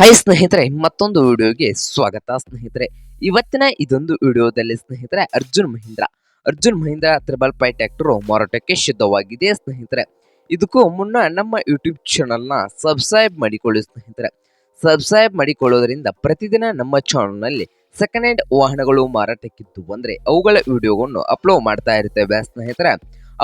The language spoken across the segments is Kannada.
ಹಾಯ್ ಸ್ನೇಹಿತರೆ, ಮತ್ತೊಂದು ವಿಡಿಯೋಗೆ ಸ್ವಾಗತ. ಸ್ನೇಹಿತರೆ, ಇವತ್ತಿನ ಇದೊಂದು ವಿಡಿಯೋದಲ್ಲಿ ಸ್ನೇಹಿತರೆ, Arjun Mahindra. Arjun Mahindra triple five tractor ಮಾರಾಟಕ್ಕೆ ಸಿದ್ಧವಾಗಿದೆ ಸ್ನೇಹಿತರೆ. ಇದಕ್ಕೂ ಮುನ್ನ ನಮ್ಮ ಯೂಟ್ಯೂಬ್ ಚಾನಲ್ನ ಸಬ್ಸ್ಕ್ರೈಬ್ ಮಾಡಿಕೊಳ್ಳಿ ಸ್ನೇಹಿತರೆ. ಸಬ್ಸ್ಕ್ರೈಬ್ ಮಾಡಿಕೊಳ್ಳೋದ್ರಿಂದ ಪ್ರತಿದಿನ ನಮ್ಮ ಚಾನಲ್ನಲ್ಲಿ ಸೆಕೆಂಡ್ ಹ್ಯಾಂಡ್ ವಾಹನಗಳು ಮಾರಾಟಕ್ಕಿದ್ದು ಅಂದರೆ ಅವುಗಳ ವಿಡಿಯೋವನ್ನು ಅಪ್ಲೋಡ್ ಮಾಡ್ತಾ ಇರ್ತೇವೆ ಸ್ನೇಹಿತರೆ.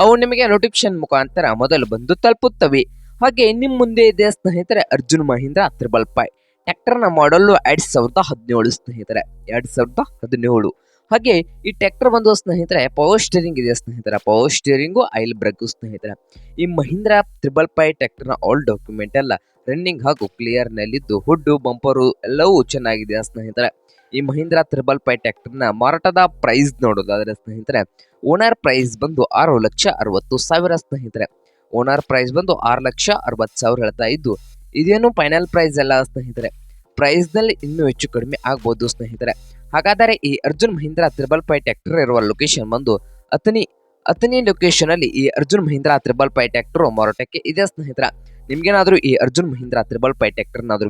ಅವು ನಿಮಗೆ ನೋಟಿಫಿಕೇಶನ್ ಮುಖಾಂತರ ಮೊದಲು ಬಂದು ತಲುಪುತ್ತವೆ. ಹಾಗೆ ನಿಮ್ಮ ಮುಂದೆ ಇದೆ ಸ್ನೇಹಿತರೆ ಅರ್ಜುನ್ ಮಹೀಂದ್ರ ತ್ರಿಬಲ್ ಪೈ. ಟ್ರ್ಯಾಕ್ಟರ್ನ ಮಾಡಲು ಎರಡ್ ಸಾವಿರದ ಹದಿನೇಳು ಸ್ನೇಹಿತರೆ. ಎರಡ್ ಸಾವಿರದ ಹದಿನೇಳು. ಹಾಗೆ ಈ ಟ್ರ್ಯಾಕ್ಟರ್ ಬಂದು ಸ್ನೇಹಿತರೆ ಪವರ್ ಸ್ಟೇರಿಂಗ್ ಇದೆ ಸ್ನೇಹಿತರೆ. ಪವರ್ ಸ್ಟೇರಿಂಗು ಐಲ್ ಬ್ರೇಕು ಸ್ನೇಹಿತರೆ. ಈ ಮಹೀಂದ್ರ ತ್ರಿಬಲ್ ಫೈ ಟ್ರ್ಯಾಕ್ಟರ್ನ ಆಲ್ ಡಾಕ್ಯುಮೆಂಟ್ ಎಲ್ಲ ರನ್ನಿಂಗ್ ಹಾಗೂ ಕ್ಲಿಯರ್ ನಲ್ಲಿದ್ದು ಹುಡ್ಡು ಬಂಪರು ಎಲ್ಲವೂ ಚೆನ್ನಾಗಿದೆ ಸ್ನೇಹಿತರೆ. ಈ ಮಹೀಂದ್ರ ತ್ರಿಬಲ್ ಫೈ ಟ್ರ್ಯಾಕ್ಟರ್ನ ಮಾರಾಟದ ಪ್ರೈಸ್ ನೋಡೋದಾದರೆ ಸ್ನೇಹಿತರೆ ಓನರ್ ಪ್ರೈಸ್ ಬಂದು ಆರು ಲಕ್ಷ ಅರವತ್ತು ಸಾವಿರ ಸ್ನೇಹಿತರೆ. ಓನರ್ ಪ್ರೈಸ್ ಬಂದು ಆರು ಲಕ್ಷ ಅರವತ್ತು ಸಾವಿರ ಹೇಳ್ತಾ ಇದ್ದು, ಇದೇನು ಫೈನಲ್ ಪ್ರೈಸ್ ಅಲ್ಲ ಸ್ನೇಹಿತರೆ. ಪ್ರೈಸ್ನಲ್ಲಿ ಇನ್ನೂ ಹೆಚ್ಚು ಕಡಿಮೆ ಆಗ್ಬೋದು ಸ್ನೇಹಿತರೆ. ಹಾಗಾದರೆ ಈ Arjun Mahindra triple five tractor ಇರುವ ಲೊಕೇಶನ್ ಬಂದು, ಅತನಿ ಅತನಿ ಲೊಕೇಶನ್ ಅಲ್ಲಿ ಈ Arjun Mahindra triple five tractor ಮಾರಾಟಕ್ಕೆ ಇದೆ ಸ್ನೇಹಿತರ. ನಿಮ್ಗೇನಾದ್ರೂ ಈ ಅರ್ಜುನ್ ಮಹೀಂದ್ರ ತ್ರಿಬಲ್ ಫೈ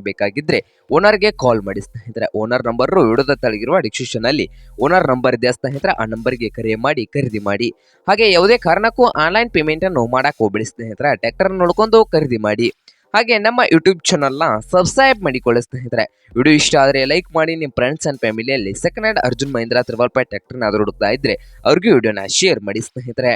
ಬೇಕಾಗಿದ್ರೆ ಓನರ್ಗೆ ಕಾಲ್ ಮಾಡಿ ಸ್ನೇಹಿತರೆ. ಓನರ್ ನಂಬರ್ ವಿಡಿಯೋದ ತಳಗಿರುವ ಡಿಸ್ಕ್ರಿಪ್ಷನ್ ಅಲ್ಲಿ ಓನರ್ ನಂಬರ್ ಇದೆ ಸ್ನೇಹಿತರೆ. ಆ ನಂಬರ್ಗೆ ಕರೆ ಮಾಡಿ, ಖರೀದಿ ಮಾಡಿ. ಹಾಗೆ ಯಾವುದೇ ಕಾರಣಕ್ಕೂ ಆನ್ಲೈನ್ ಪೇಮೆಂಟ್ ಅನ್ನು ಮಾಡಕ್ ಹೋಗ್ಬಿಡಿ ಸ್ನೇಹಿತರೆ. ಟ್ರಾಕ್ಟರ್ ನೋಡ್ಕೊಂಡು ಖರೀದಿ ಮಾಡಿ. ಹಾಗೆ ನಮ್ಮ ಯೂಟ್ಯೂಬ್ ಚಾನಲ್ನ ಸಬ್ಸ್ಕ್ರೈಬ್ ಮಾಡಿಕೊಳ್ಳಿ ಸ್ನೇಹಿತರೆ. ವಿಡಿಯೋ ಇಷ್ಟ ಆದರೆ ಲೈಕ್ ಮಾಡಿ ನಿಮ್ಮ ಫ್ರೆಂಡ್ಸ್ ಅಂಡ್ ಫ್ಯಾಮಿಲಿಯಲ್ಲಿ second hand Arjun Mahindra triple five ಟ್ರ್ಯಾಕ್ಟರ್ನಾದ್ರೂ ಹುಡುಕ್ತಾ ಇದ್ರೆ ಅವ್ರಿಗೂ ವಿಡಿಯೋನ ಶೇರ್ ಮಾಡಿ ಸ್ನೇಹಿತರೆ.